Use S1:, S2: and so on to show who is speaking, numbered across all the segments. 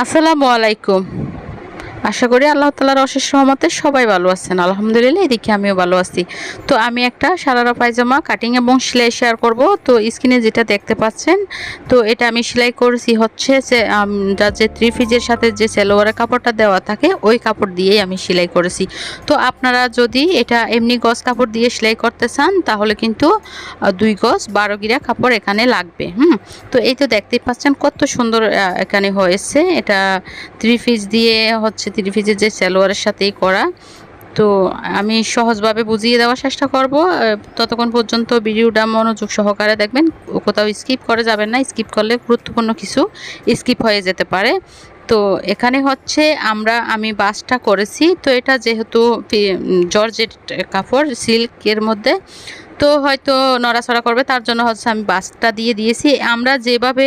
S1: আসসালামু আলাইকুম। আশা করি আল্লাহ তালার অশেষ সহমতে সবাই ভালো আছেন। আলহামদুলিল্লাহ, এদিকে আমিও ভালো আছি। তো আমি একটা সারারা পায়জামা কাটিং এবং সেলাই শেয়ার করব। তো স্ক্রিনে যেটা দেখতে পাচ্ছেন, তো এটা আমি সেলাই করেছি হচ্ছে যে আমরা যে থ্রি ফিজের সাথে যে সেলোয়ারের কাপড়টা দেওয়া থাকে, ওই কাপড় দিয়েই আমি সেলাই করেছি। তো আপনারা যদি এটা এমনি গজ কাপড় দিয়ে সেলাই করতে চান, তাহলে কিন্তু দুই গজ বারো গিরা কাপড় এখানে লাগবে, হুম? তো এই তো দেখতেই পাচ্ছেন কত সুন্দর এখানে হয়েছে। এটা থ্রি ফিজ দিয়ে হচ্ছে থ্রি পিসের যে সালোয়ারের সাথেই করা। তো আমি সহজভাবে বুঝিয়ে দেওয়ার চেষ্টা করব। ততক্ষণ পর্যন্ত ভিডিওটা মনোযোগ সহকারে দেখবেন। কোথাও স্কিপ করে যাবেন না। স্কিপ করলে গুরুত্বপূর্ণ কিছু স্কিপ হয়ে যেতে পারে। তো এখানে হচ্ছে আমরা, আমি বাসটা করেছি। তো এটা যেহেতু জর্জেট কাপড়, সিল্কের মধ্যে। তো হয়তো নড়াচড়া করবে, তার জন্য হচ্ছে আমি বাসটা দিয়ে দিয়েছি। আমরা যেভাবে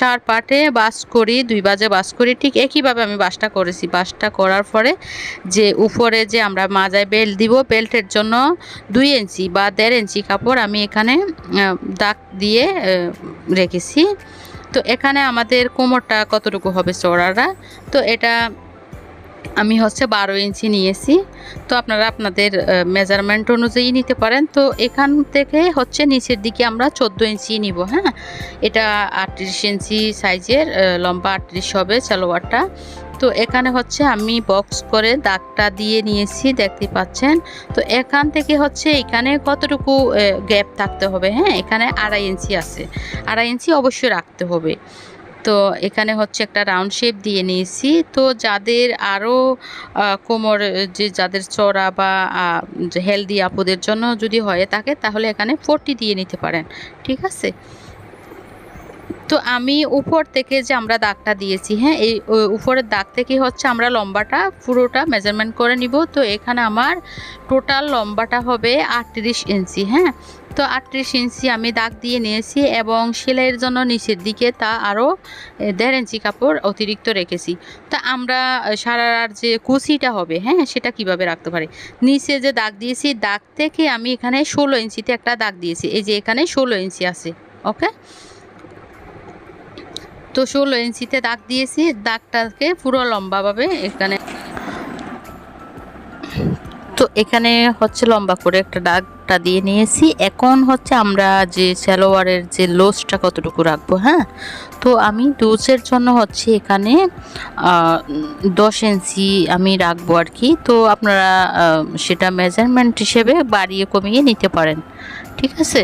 S1: চার পাটে বাস করি, দুই বাজে বাস করি, ঠিক একইভাবে আমি বাসটা করেছি। বাসটা করার পরে যে উপরে যে আমরা মাজায় বেল্ট দিব, বেল্টের জন্য দুই ইঞ্চি বা দেড় ইঞ্চি কাপড় আমি এখানে দাগ দিয়ে রেখেছি। তো এখানে আমাদের কোমরটা কতটুকু হবে চড়ারা তো এটা আমি হচ্ছে বারো ইঞ্চি নিয়েছি। তো আপনারা আপনাদের মেজারমেন্ট অনুযায়ী নিতে পারেন। তো এখান থেকে হচ্ছে নিচের দিকে আমরা চোদ্দ ইঞ্চি নিব হ্যাঁ? এটা আটত্রিশ ইঞ্চি সাইজের লম্বা আটত্রিশ হবে সালোয়ারটা। তো এখানে হচ্ছে আমি বক্স করে দাগটা দিয়ে নিয়েছি, দেখতে পাচ্ছেন? তো এখান থেকে হচ্ছে এখানে কতটুকু গ্যাপ থাকতে হবে হ্যাঁ? এখানে আড়াই ইঞ্চি আছে। আড়াই ইঞ্চি অবশ্যই রাখতে হবে। তো এখানে হচ্ছে একটা রাউন্ড শেপ দিয়ে নিয়েছি। তো যাদের আরও কোমর, যে যাদের চড়া বা হেলদি আপুদের জন্য যদি হয়ে থাকে, তাহলে এখানে ফোরটি দিয়ে নিতে পারেন। ঠিক আছে? তো আমি উপর থেকে যে আমরা দাগটা দিয়েছি হ্যাঁ এই উপরের দাগ থেকে হচ্ছে আমরা লম্বাটা পুরোটা মেজারমেন্ট করে নিব। তো এখানে আমার টোটাল লম্বাটা হবে আটত্রিশ ইঞ্চি হ্যাঁ। তো আটত্রিশ ইঞ্চি আমি দাগ দিয়ে নিয়েছি এবং সেলাইয়ের জন্য নিচের দিকে তা আরও দেড় ইঞ্চি কাপড় অতিরিক্ত রেখেছি। তা আমরা সারার যে কুচিটা হবে হ্যাঁ সেটা কীভাবে রাখতে পারি? নিচে যে দাগ দিয়েছি, দাগ থেকে আমি এখানে ষোলো ইঞ্চিতে একটা দাগ দিয়েছি। এই যে এখানে ষোলো ইঞ্চি আছে, ওকে? তো ষোলো ইঞ্চিতে দাগ দিয়েছি, দাগটাকে পুরো লম্বাভাবে এখানে। তো এখানে হচ্ছে লম্বা করে একটা দাগটা দিয়ে নিয়েছি। এখন হচ্ছে আমরা যে সালোয়ারের যে লোসটা কতটুকু রাখব হ্যাঁ? তো আমি ডোজের জন্য হচ্ছে এখানে দশ ইঞ্চি আমি রাখব আর কি। তো আপনারা সেটা মেজারমেন্ট হিসেবে বাড়িয়ে কমিয়ে নিতে পারেন। ঠিক আছে?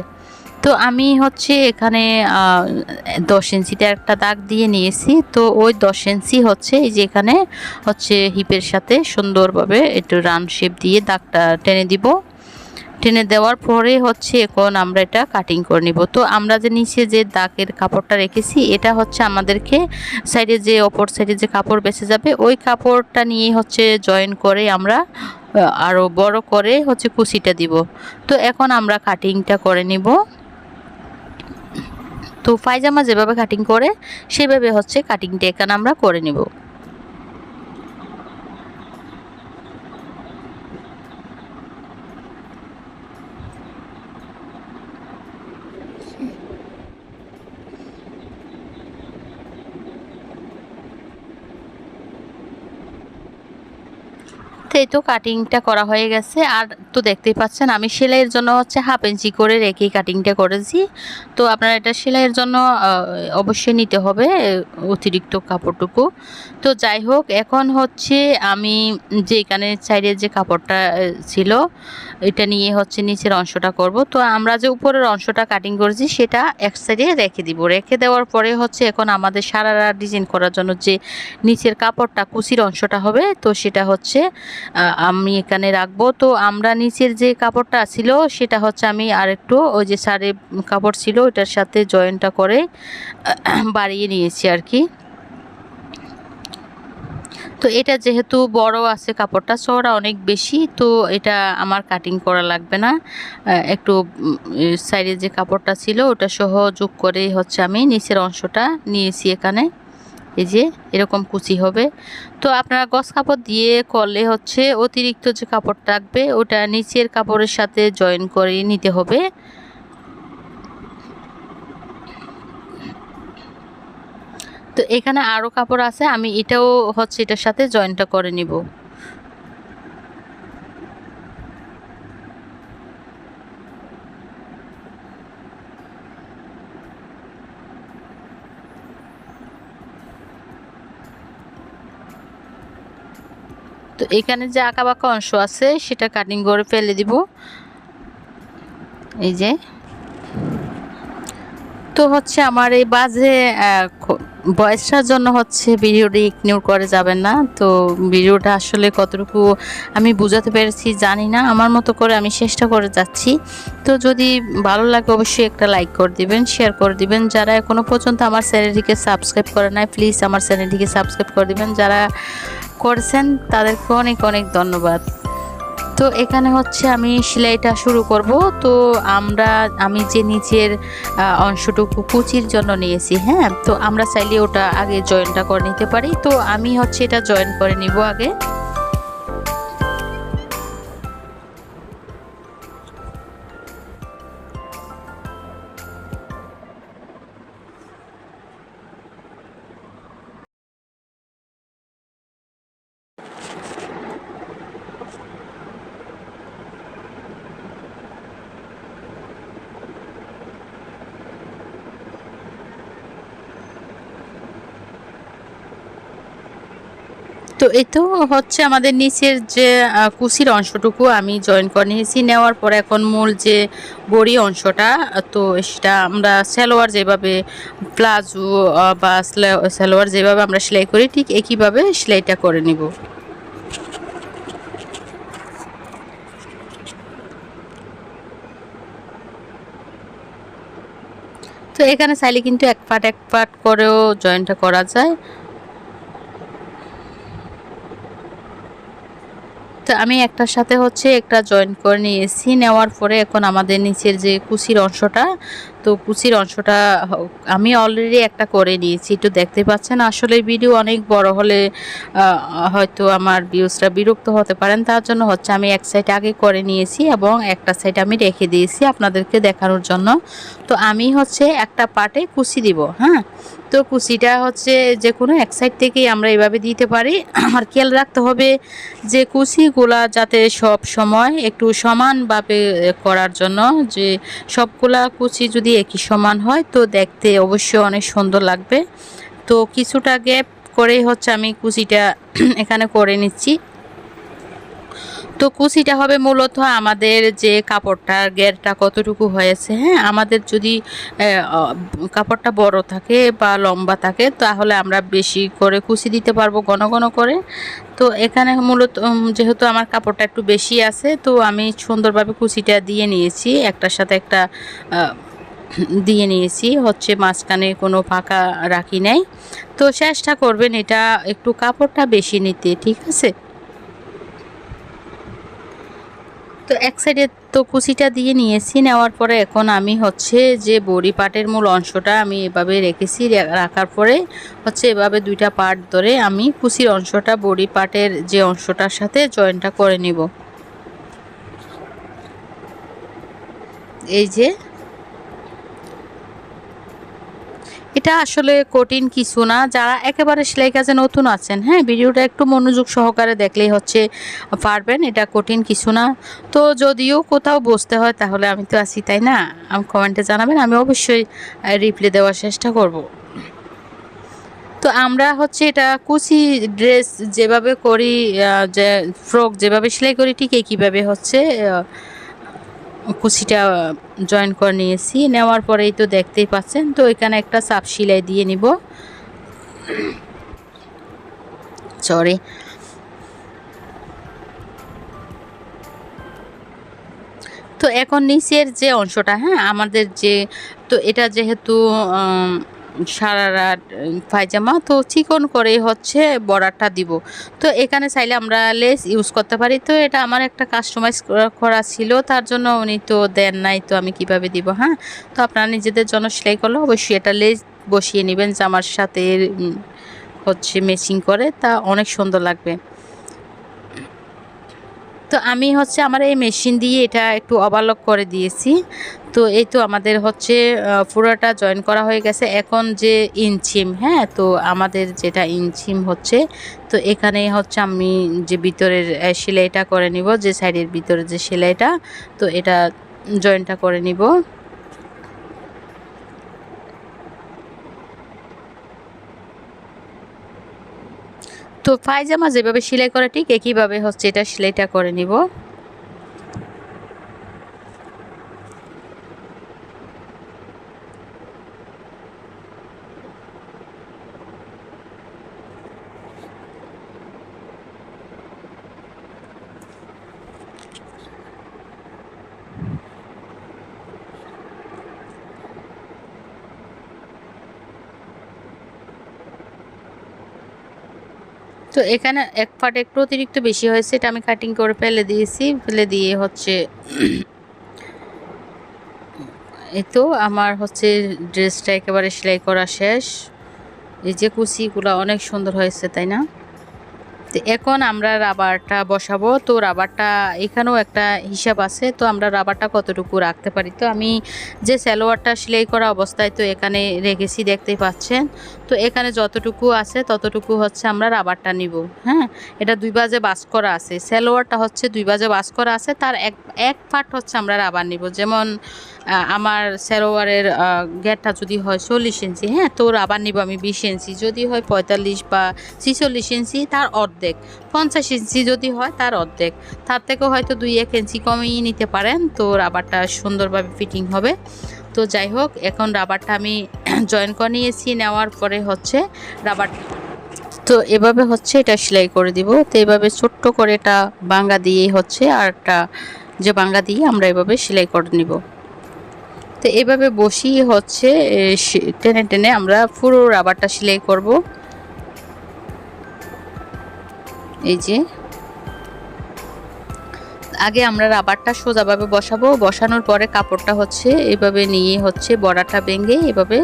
S1: তো আমি হচ্ছে এখানে দশ ইঞ্চিতে একটা দাগ দিয়ে নিয়েছি। তো ওই দশ ইঞ্চি হচ্ছে এই যে এখানে হচ্ছে হিপের সাথে সুন্দরভাবে একটু রান শেপ দিয়ে দাগটা টেনে দিব। টেনে দেওয়ার পরে হচ্ছে এখন আমরা এটা কাটিং করে নিব। তো আমরা যে নিচে যে দাগের কাপড়টা রেখেছি এটা হচ্ছে আমাদেরকে সাইডে যে অপর সাইডে যে কাপড় বেঁচে যাবে ওই কাপড়টা নিয়ে হচ্ছে জয়েন করে আমরা আহ, আরও বড় করে হচ্ছে কুচিটা দিব। তো এখন আমরা কাটিংটা করে নিব। তো পায়জামা যেভাবে কাটিং করে সেভাবে হচ্ছে কাটিংটা এখানে আমরা করে নিব। এই তো কাটিংটা করা হয়ে গেছে। আর তো দেখতেই পাচ্ছেন, আমি সেলাইয়ের জন্য হচ্ছে হাফ ইঞ্চি করে রেখেই কাটিংটা করেছি। তো আপনারা এটা সেলাইয়ের জন্য অবশ্যই নিতে হবে, অতিরিক্ত কাপড়টুকু। তো যাই হোক, এখন হচ্ছে আমি যে এখানে সাইডের যে কাপড়টা ছিল, এটা নিয়ে হচ্ছে নিচের অংশটা করব। তো আমরা যে উপরের অংশটা কাটিং করেছি, সেটা এক সাইডে রেখে দিব। রেখে দেওয়ার পরে হচ্ছে এখন আমাদের সারারা ডিজাইন করার জন্য যে নিচের কাপড়টা কুচির অংশটা হবে, তো সেটা হচ্ছে আমি এখানে রাখব। তো আমরা নিচের যে কাপড়টা ছিল, সেটা হচ্ছে আমি আর একটু ওই যে সারে কাপড় ছিল, ওইটার সাথে জয়েন্টটা করে বাড়িয়ে নিয়েছি আর কি। তো এটা যেহেতু বড় আছে কাপড়টা, চওড়া অনেক বেশি, তো এটা আমার কাটিং করা লাগবে না। একটু সাইডে যে কাপড়টা ছিল, ওটা সহ যোগ করে হচ্ছে আমি নিচের অংশটা নিয়েছি এখানে। এই যে এরকম কুচি হবে। তো আপনারা গস কাপড় দিয়ে করলে হচ্ছে অতিরিক্ত যে কাপড় থাকবে ওটা নিচের কাপড়ের সাথে জয়েন করে নিতে হবে। তো এখানে আরও কাপড় আছে, আমি এটাও হচ্ছে এটার সাথে জয়েনটা করে নিব। তো এখানে যে আঁকা বাঁকা অংশ আছে, সেটা কাটিং করে ফেলে দিব। এই যে। তো হচ্ছে আমার এই বাজে বয়সটার জন্য হচ্ছে ভিডিওটি ইগনোর করে যাবেন না। তো ভিডিওটা আসলে কতটুকু আমি বুঝাতে পেরেছি জানি না। আমার মতো করে আমি চেষ্টা করে যাচ্ছি। তো যদি ভালো লাগে অবশ্যই একটা লাইক করে দিবেন শেয়ার করে দিবেন। যারা এখনও পর্যন্ত আমার চ্যানেলটিকে সাবস্ক্রাইব করে নাই প্লিজ আমার চ্যানেলটিকে সাবস্ক্রাইব করে দিবেন। যারা করেছেন, তাদেরকে অনেক অনেক ধন্যবাদ। তো এখানে হচ্ছে আমি সেলাইটা শুরু করব। তো আমরা, আমি যে নিচের অংশটুকু কুচির জন্য নিয়েছি হ্যাঁ? তো আমরা চাইলে ওটা আগে জয়েনটা করে নিতে পারি। তো আমি হচ্ছে এটা জয়েন করে নিব আগে। তো এই তো হচ্ছে আমাদের নিচের যে কুচির অংশটুকু আমি জয়েন করে নিয়েছি। নেওয়ার পর এখন মূল যে বড়ি অংশটা, তো সেটা আমরা সালোয়ার যেভাবে প্লাজো বা সালোয়ার যেভাবে আমরা সেলাই করি, ঠিক একইভাবে সেলাইটা করে নিব। তো এখানে চাইলে কিন্তু এক পাট এক পাট করেও জয়েন্টটা করা যায়। তো আমি একটার সাথে হচ্ছে একটা জয়েন করে নিয়েছি। নেওয়ার পরে এখন আমাদের নিচের যে কুচির অংশটা তো কুচির অংশটা আমি অলরেডি একটা করে নিয়েছি, একটু দেখতে পাচ্ছেন। আসলে ভিডিও অনেক বড় হলে হয়তো আমার ভিউজটা বিরক্ত হতে পারেন। তার জন্য হচ্ছে আমি এক সাইড আগে করে নিয়েছি এবং একটা সাইড আমি রেখে দিয়েছি আপনাদেরকে দেখানোর জন্য। তো আমি হচ্ছে একটা পাটে কুচি দিব হ্যাঁ? তো কুচিটা হচ্ছে যে কোনো এক সাইড থেকেই আমরা এভাবে দিতে পারি। আর খেয়াল রাখতে হবে যে কুচিগুলা যাতে সব সময় একটু সমানভাবে করার জন্য যে সবগুলা কুচি যদি একই সমান হয়, তো দেখতে অবশ্যই অনেক সুন্দর লাগবে। তো কিছুটা গ্যাপ করেই হচ্ছে আমি কুচিটা এখানে করে নিচ্ছি। তো কুচিটা হবে মূলত আমাদের যে কাপড়টার গেরটা কতটুকু হয়েছে হ্যাঁ? আমাদের যদি কাপড়টা বড় থাকে বা লম্বা থাকে, তাহলে আমরা বেশি করে কুচি দিতে পারব ঘন ঘন করে। তো এখানে মূলত যেহেতু আমার কাপড়টা একটু বেশি আছে, তো আমি সুন্দরভাবে কুচিটা দিয়ে নিয়েছি। একটার সাথে একটা দিয়ে নিয়েছি, হচ্ছে মাঝখানে কোনো ফাঁকা রাখি নাই। তো চেষ্টা করবেন এটা একটু কাপড়টা বেশি নিতে, ঠিক আছে? তো এক সাইডে তো কুচিটা দিয়ে নিয়েছি, নেওয়ার পরে এখন আমি হচ্ছে যে বড়ি পাটের মূল অংশটা আমি এভাবে রেখেছি রাখার পরে হচ্ছে এভাবে দুইটা পাট ধরে আমি কুচির অংশটা, বড়ি পাটের যে অংশটার সাথে জয়েনটা করে নিব। এই যে এটা আসলে কঠিন কিছু না। যারা একেবারে সেলাই কাজে নতুন আছেন হ্যাঁ ভিডিওটা একটু মনোযোগ সহকারে দেখলেই হচ্ছে পারবেন, এটা কঠিন কিছু না। তো যদিও কোথাও বসতে হয়, তাহলে আমি তো আছি, তাই না? আমি কমেন্টে জানাবেন, আমি অবশ্যই রিপ্লে দেওয়ার চেষ্টা করব। তো আমরা হচ্ছে এটা কুচি ড্রেস যেভাবে করি যে ফ্রক যেভাবে সেলাই করি, ঠিক একইভাবে হচ্ছে কুচিটা জয়েন করে নিয়েছি। নেওয়ার পরেই তো দেখতেই পাচ্ছেন, তো এখানে একটা সাপ সিলাই দিয়ে নিব। সরি তো এখন নিচের যে অংশটা হ্যাঁ আমাদের যে, তো এটা যেহেতু সারারাত পায়জামা, তো চিকন করে হচ্ছে বর্ডারটা দিব। তো এখানে চাইলে আমরা লেস ইউজ করতে পারি। তো এটা আমার একটা কাস্টমাইজ করা ছিল, তার জন্য উনি তো দেন নাই, তো আমি কীভাবে দিব হ্যাঁ? তো আপনারা নিজেদের জন্য সেলাই করলে অবশ্যই এটা লেস বসিয়ে নেবেন, জামার সাথে হচ্ছে মেচিং করে, তা অনেক সুন্দর লাগবে। তো আমি হচ্ছে আমার এই মেশিন দিয়ে এটা একটু অবালক করে দিয়েছি। তো এই তো আমাদের হচ্ছে পুরোটা জয়েন করা হয়ে গেছে। এখন যে ইনচিম হ্যাঁ তো আমাদের যেটা ইনচিম হচ্ছে, তো এখানে হচ্ছে আমি যে ভিতরের সেলাইটা করে নিব, যে সাইডের ভিতরে যে সেলাইটা, তো এটা জয়েনটা করে নিব। তো পায়জামা যেভাবে সেলাই করা ঠিক একইভাবে হচ্ছে এটা সেলাইটা করে নিব। তো এখানে এক ফাট একটু অতিরিক্ত বেশি হয়েছে, এটা আমি কাটিং করে ফেলে দিয়েছি, ফেলে দিয়ে হচ্ছে এই তো আমার হচ্ছে ড্রেসটা একেবারে সেলাই করা শেষ। এই যে কুচিগুলো অনেক সুন্দর হয়েছে, তাই না? তো এখন আমরা রাবারটা বসাবো। তো রাবারটা এখানেও একটা হিসাব আছে। তো আমরা রাবারটা কতটুকু রাখতে পারি? তো আমি যে সালোয়ারটা সেলাই করা অবস্থায় তো এখানে রেখেছি, দেখতেই পাচ্ছেন। তো এখানে যতটুকু আছে ততটুকু হচ্ছে আমরা রাবারটা নিব। হ্যাঁ? এটা দুই বাজে বাস করা আছে। সালোয়ারটা হচ্ছে দুই বাজে বাস করা আছে। তার এক এক পার্ট হচ্ছে আমরা রাবার নিব। যেমন আমার সেরোয়ারের গেটটা যদি হয় চল্লিশ ইঞ্চি হ্যাঁ? তোর রাবার নিব আমি বিশ ইঞ্চি। যদি হয় পঁয়তাল্লিশ বা ছিচল্লিশ ইঞ্চি, তার অর্ধেক। পঞ্চাশ ইঞ্চি যদি হয়, তার অর্ধেক। তার থেকেও হয়তো দুই এক ইঞ্চি কমিয়ে নিতে পারেন। তো রাবারটা সুন্দরভাবে ফিটিং হবে। তো যাই হোক, এখন রাবারটা আমি জয়েন করে নিয়েছি। নেওয়ার পরে হচ্ছে রাবার তো এভাবে হচ্ছে এটা সেলাই করে দিব। তো এভাবে ছোট্ট করে এটা বাঙ্গা দিয়েই হচ্ছে আর একটা যে বাঙ্গা দিয়ে আমরা এভাবে সেলাই করে নিব। তো এভাবে বসিয়ে হচ্ছে টেনে টেনে আমরা পুরো রাবারটা সেলাই করব। এই যে। আগে আমরা রাবারটা সোজাভাবে বসাবো, বসানোর পরে কাপড়টা হচ্ছে এভাবে নিয়ে হচ্ছে বড়াটা ভেঙে এভাবে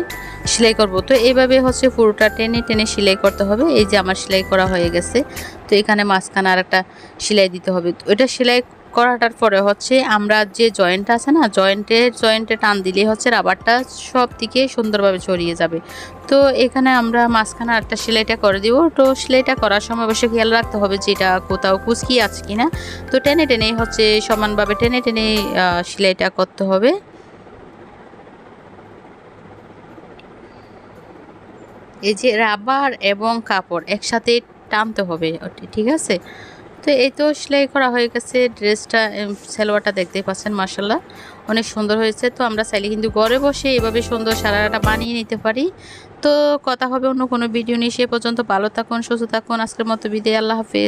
S1: সেলাই করব। তো এভাবে হচ্ছে পুরোটা টেনে টেনে সেলাই করতে হবে, এই যে আমার সেলাই করা হয়ে গেছে। তো এখানে মাঝখানে আর একটা সেলাই দিতে হবে। তো এটা সেলাই করাটার পরে হচ্ছে আমরা যে জয়েন্ট আছে না জয়েন্টের জয়েন্টে টান দিলে হচ্ছে রাবারটা সব দিকে সুন্দরভাবে ছড়িয়ে যাবে। তো এখানে আমরা মাঝখানে একটা সেলাইটা করে দিব। তো সেলাইটা করার সময় অবশ্যই খেয়াল রাখতে হবে যে এটা কোথাও কুচকি আছে কিনা। তো টেনে টেনে হচ্ছে সমানভাবে টেনে টেনে সেলাইটা করতে হবে। এই যে রাবার এবং কাপড় একসাথে টানতে হবে, ঠিক আছে? তো এই তো সেলাই করা হয়ে গেছে, ড্রেসটা সেলোয়ারটা দেখতেই পাচ্ছেন মার্শাল্লাহ অনেক সুন্দর হয়েছে। তো আমরা চাইলে কিন্তু ঘরে বসে এভাবে সুন্দর সারাটা বানিয়ে নিতে পারি। তো কথা হবে অন্য কোনো ভিডিও নিয়ে। সে পর্যন্ত ভালো থাকুন, সুস্থ থাকুন। আজকের মতো বিদায়। আল্লাহ হাফেজ।